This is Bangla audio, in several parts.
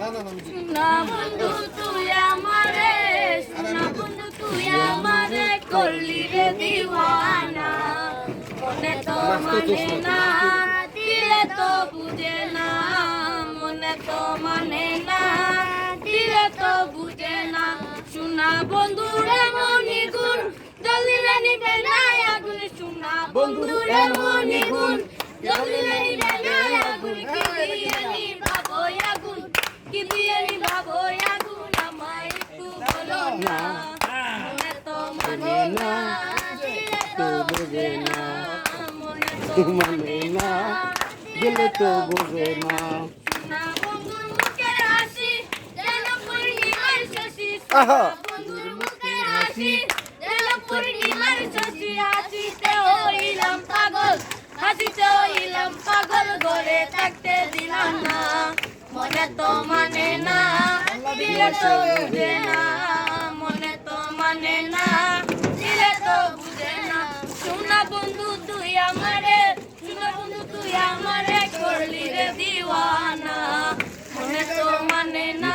সোনা বন্ধু তুই আমারে সোনা বন্ধু তুই আমারে করলি রে দিওয়ানা। মনে তো মানে না, দিলে তো বুঝে না। মনে তো মানে না, দিলে তো বুঝে না। সোনা বন্ধু রে মনি নিবে না আগুন। সোনা বন্ধু নিবে না কি দিয়ে নিভাবো আগুন আমায় একটু বলো না। তো মানে না তো বুঝে না। মানে না গেলে তো বোঝে না। সোনা বন্ধুর মুখের হাসি যেন পূর্ণিমার শশী। আহা। হাসি পূর্ণিমার শশী। হাসিতে হইলাম পাগল হাসিতে হইলাম পাগল ঘরে থাকতে দিলাম না। মনে তো মানে না, দিলে তো বুঝে না, মনে তো মানে না, দিলে তো বুঝে না। সোনা বন্ধু তুই আমারে সোনা বন্ধু তুই আমারে করলি রে দিওয়ানা। মনে তো মানে না,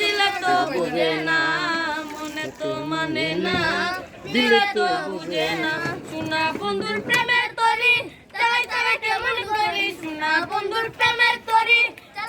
দিলে তো বুঝে না, মনে তো মানে না, দিলে তো বুঝে না। সোনা বন্ধুর প্রেমের তরি তাই তাই কেমন করি। সোনা বন্ধুর প্রেমের তরি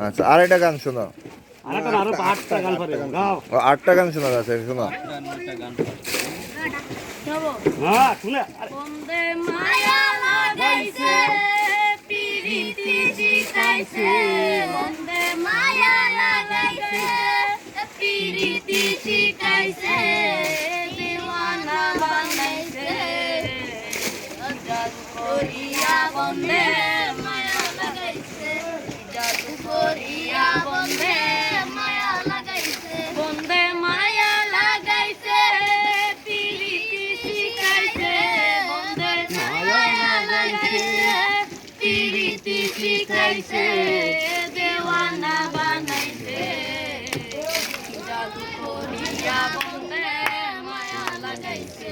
আচ্ছা আর এটা গান শোনো। আর এখন আরও আটটা গান ও, আটটা গান শোনা আছে শোনো। হ্যাঁ শুনে মায়া লাগাইছে শিখাইছে দেওয়ানা বানাইছে। জাদু করিয়া বন্দে মায়া লাগাইছে।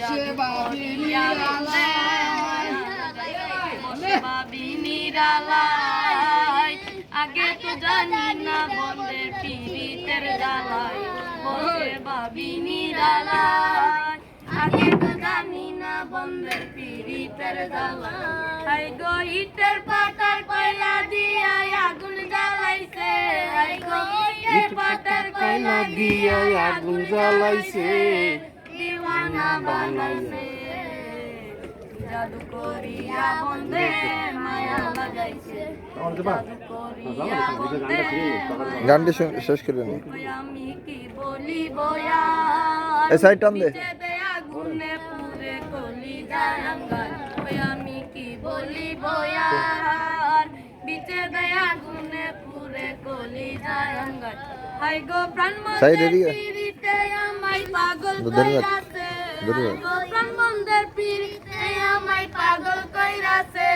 জাদু করিয়া বন্দে নিরালাই আগে তো জানি না বন্দে পীড়িতের জ্বালাই। বসে ভাবি নিরালাই আগে তো জানি না বন্দের জ্বালাই হাই গো ইটের পাটার কয়লা দিয়া আগুন জ্বালাইছে। হাই গো ইটের পাটার কয়লা দিয়া আগুন জ্বালাইছে। দিওয়ানা বানাইছে। জাদু করিয়া বন্দে মায়া লাগাইছে। গানটি শেষ আমি কি বয়ার টান দে। দেয়া গুনে ওই আমি কি বলি বয়ার বিচে দেয়া গুনে পুরে কলি জারাঙ্গার হাই গো প্রাণ মন্দের। পিরিতে আমায় পাগল। কইরাছে। গো প্রাণ মন্দের পিরিতে আমায় পাগল কইরাছে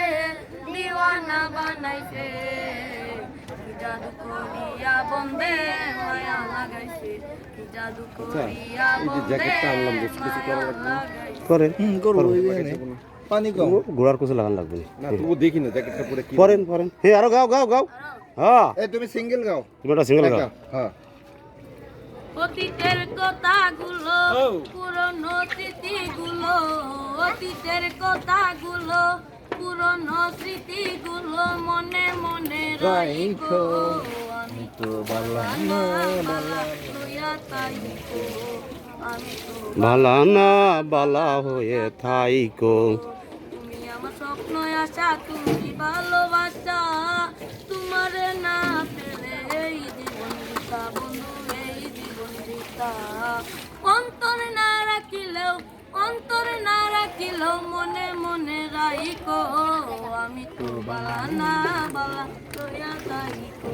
দিওয়ানা বানাইছে জাদু করিয়া বন্দে মায়া লাগাইছে জাদু করিয়া বন্দে মায়া লাগাইছে করেন করব পানি কম। ঘোড়ার কোসে লাগান লাগবে। না তবু দেখি না জ্যাকেটটা পরে কি পরেন পরেন। হে আরও গাও গাও গাও। হ্যাঁ। এই তুমি সিঙ্গেল গাও। তুমি একটা সিঙ্গেল গাও। হ্যাঁ। অতীতের কথাগুলো পুরনো স্মৃতিগুলো অতীতের কথাগুলো পুরনো স্মৃতিগুলো মনে মনে রাখো আমি তো বালা লইয়া তাইকো আমি তো ভালা না বালা হয়ে তুমি আমার স্বপ্ন আশা, তুমি ভালোবাসা। তোমার না পেলে এই জীবন দিতা বন্ধু, এই জীবন অন্তর না রাখিলেও, অন্তর না রাখিলেও মনে মনে রাইকো। আমি তো বালা না বালা তাইকো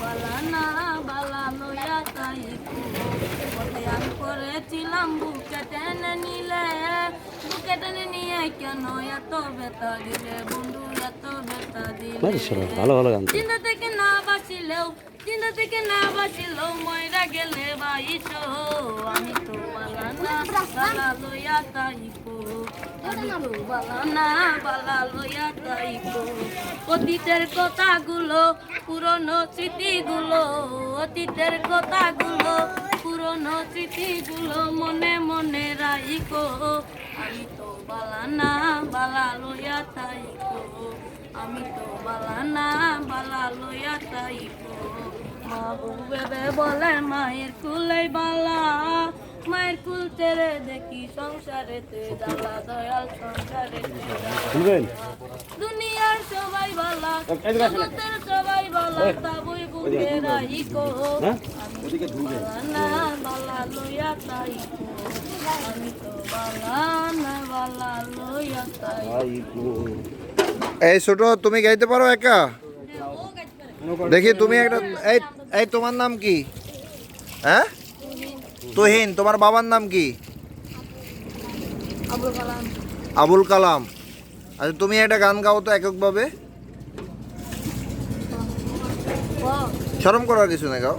বালা না বালা লইয়া আন করেছিলাম বুকে টেনে নিলে বুকে টেনে নিয়ে কেন এত বেতা দিলে বন্ধু এত বেতা দিলে ভালো ভালো গান চিন্তা থেকে না বাঁচিলেও চিন্তা থেকে না বাঁচিলেও ময়রা গেলে বাইশ আমি তো অতীতের কথাগুলো, পুরনো স্মৃতিগুলো, অতীতের কথাগুলো, পুরনো স্মৃতিগুলো মনে মনে রাইকো আমি তো বালা না, বালা লইয়া তাইকো। আমি তো বালা বালা লইয়া তাইকো। বউ বেবে বলে, মায়ের কুলাই বালা। মায়ের কুল ছেড়ে দেখি সংসারেতে জ্বালা দয়াল সংসারেতে। দুনিয়ার সবাই বালা জগতের সবাই বালা তাবুই বুকে আমি তো বালা না বালা লইয়া তাইকো আমি তো বালা না বালা লইয়া তাইকো এই ছোট তুমি গাইতে পারো একা? দেখি তুমি একটা এই এই তোমার নাম কি? হ্যাঁ? তুহিন তোমার বাবার নাম কি? আবুল কালাম। আচ্ছা তুমি একটা গান গাও তো এককভাবে। শরম করার কিছু না গাও।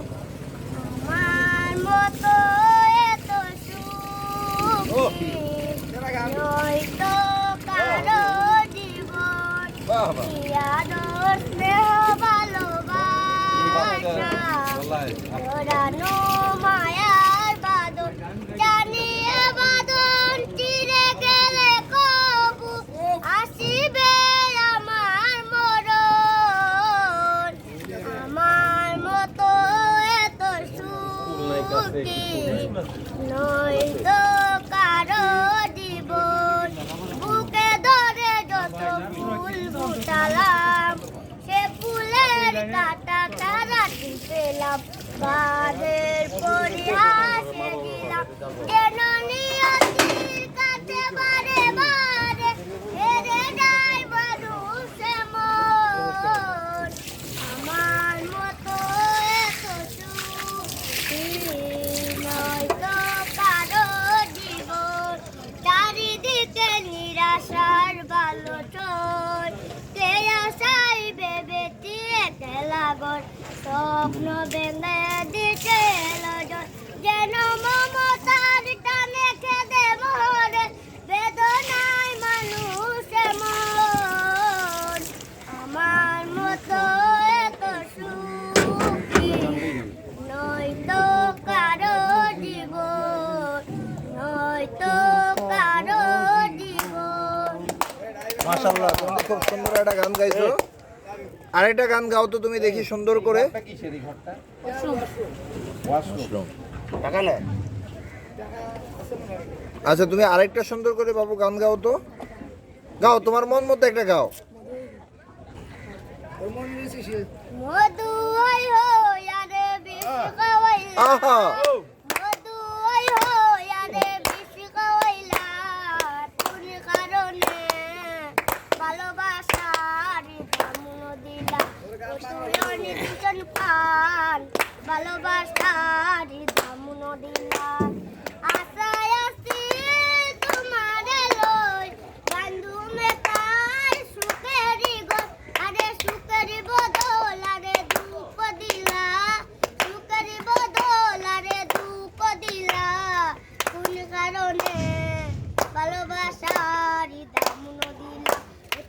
আমার সুখী খেলাগর স্বপ্ন বেঁধে দিতে যেন মমতার টানে খেদে মরে বেদনায় মানুষ মন আমার মতো এত সুখী, নয়তো কারও জীবন, নয়তো কারও জীবন। মাশাল্লাহ তুমি খুব সুন্দর একটা গান গাইছো। আরেকটা গান গাও তো তুমি দেখি সুন্দর করে। আচ্ছা তুমি আরেকটা সুন্দর করে বাবু গান গাও তো। গাও তোমার মন মতো একটা গাও। আহা মধু ওই হো ইয়ারে বিষ খাওয়াইলা তুমি কারণে ভালোবাসার কামুনো দিলা তুই অনেক দুজন পান ভালোবাসার দামুনো দিলা আশায় আছি তোমার লই বন্ধু মেকার সুখেরি গো আরে সুখেরি বদল আরে দুঃখ দিলা সুখেরি বদল আরে দুঃখ দিলা কোন কারণে ভালোবাসার দামুনো দিলা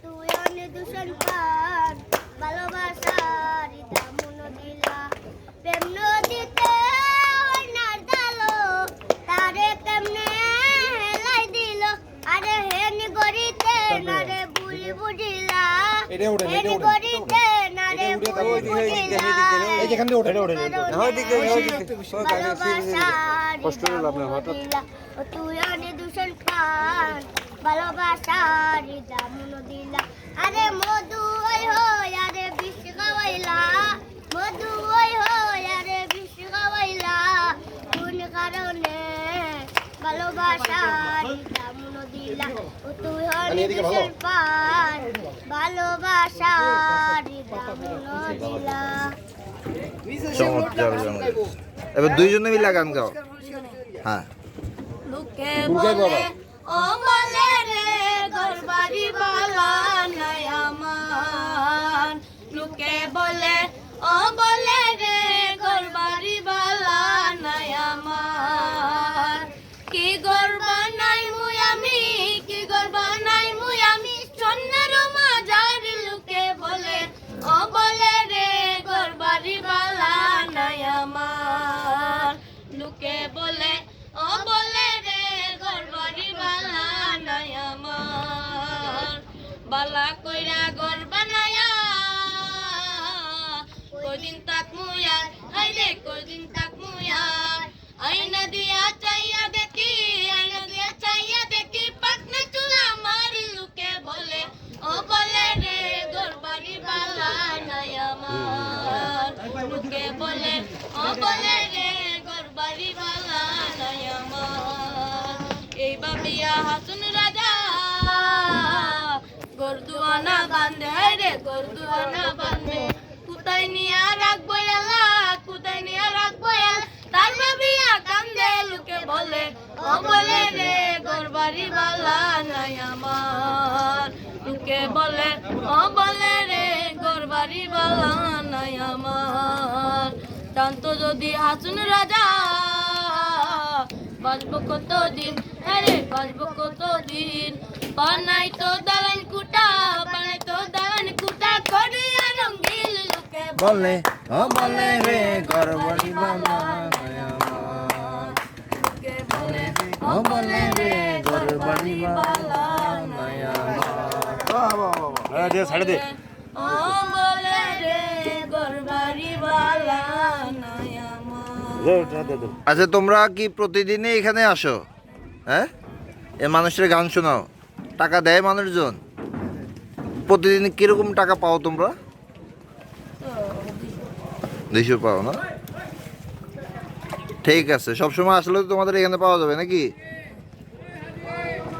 তুই অনেক দূষণ পান ভালোবাসার দামুনো দিলা প্রেম নদীতে ওনার জালো তারে কেমনে হেলাই দিল আরে হেন গরিতে নারে বুলি বুঝিলা এটা উঠেন, এটা হেন উঠেন। গরিতে নারে এটা উঠে বুলি তারপর ওইদিকে, ওইদিকে, যেখান দিয়ে ওঠে, ওঠে। কষ্ট হলো আপনার হঠাৎ। তুই অনেক দূষণ খান ভালোবাসার দামন দিলা আরে মধু ওই হই আরে বিষ মধু ওই হই আরে বিষ খাওয়াইলা। কোন কারণে? ভালোবাসার দামন দিলা ও তুই অনেক। দূষণ পান ভালোবাসার দামন দিলা চমৎকার। এবার দুইজনে মিলে গান গাও। হ্যাঁ। লোকে বলে ও রে কদিন তাক চাইয়া দেখি দিয়া চাইয়া দেখি পাকনা চুলা আমার লোকে বলে, ও বলে রে আমার। লোকে বলে, ও বলে রে গরবারি বালা নাই আমার। এই বাবিয়া হাসুন রাজা, গরদুয়ানা বান্ধে রে, গরদুয়ানা বান্ধে বলে, ও বলে রে গরবারি বালা নাই আমার। লোকে বলে, ও বলে রে গরবারি বালা নাই আমার। তান্ত যদি হাসুন রাজা বাজবো কত দিন আরে বাজবো কত দিন বানাই তো দালান কুটা, বানাই তো দালান কুটা, করিয়া রঙ্গিল বলে ও বলে রে গরবাড়ি বাবা দে দে। আচ্ছা তোমরা কি প্রতিদিনই এখানে আসো? হ্যাঁ? এ মানুষের গান শোনাও। টাকা দেয় মানুষজন। প্রতিদিন কীরকম টাকা পাও তোমরা? দুইশো পাও না? ঠিক আছে সবসময় আসলে তো তোমাদের এখানে পাওয়া যাবে নাকি?